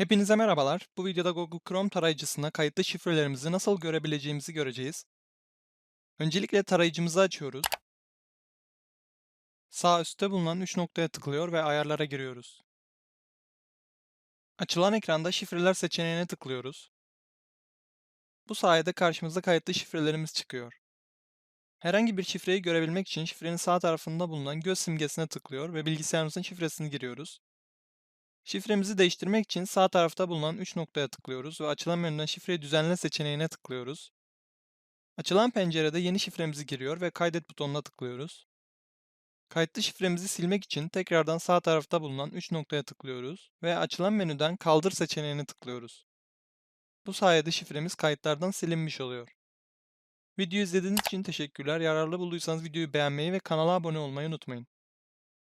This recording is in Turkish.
Hepinize merhabalar. Bu videoda Google Chrome tarayıcısına kayıtlı şifrelerimizi nasıl görebileceğimizi göreceğiz. Öncelikle tarayıcımızı açıyoruz. Sağ üstte bulunan 3 noktaya tıklıyor ve ayarlara giriyoruz. Açılan ekranda şifreler seçeneğine tıklıyoruz. Bu sayede karşımıza kayıtlı şifrelerimiz çıkıyor. Herhangi bir şifreyi görebilmek için şifrenin sağ tarafında bulunan göz simgesine tıklıyor ve bilgisayarımızın şifresini giriyoruz. Şifremizi değiştirmek için sağ tarafta bulunan 3 noktaya tıklıyoruz ve açılan menüden şifreyi düzenle seçeneğine tıklıyoruz. Açılan pencerede yeni şifremizi giriyor ve kaydet butonuna tıklıyoruz. Kayıtlı şifremizi silmek için tekrardan sağ tarafta bulunan 3 noktaya tıklıyoruz ve açılan menüden kaldır seçeneğine tıklıyoruz. Bu sayede şifremiz kayıtlardan silinmiş oluyor. Videoyu izlediğiniz için teşekkürler. Yararlı bulduysanız videoyu beğenmeyi ve kanala abone olmayı unutmayın.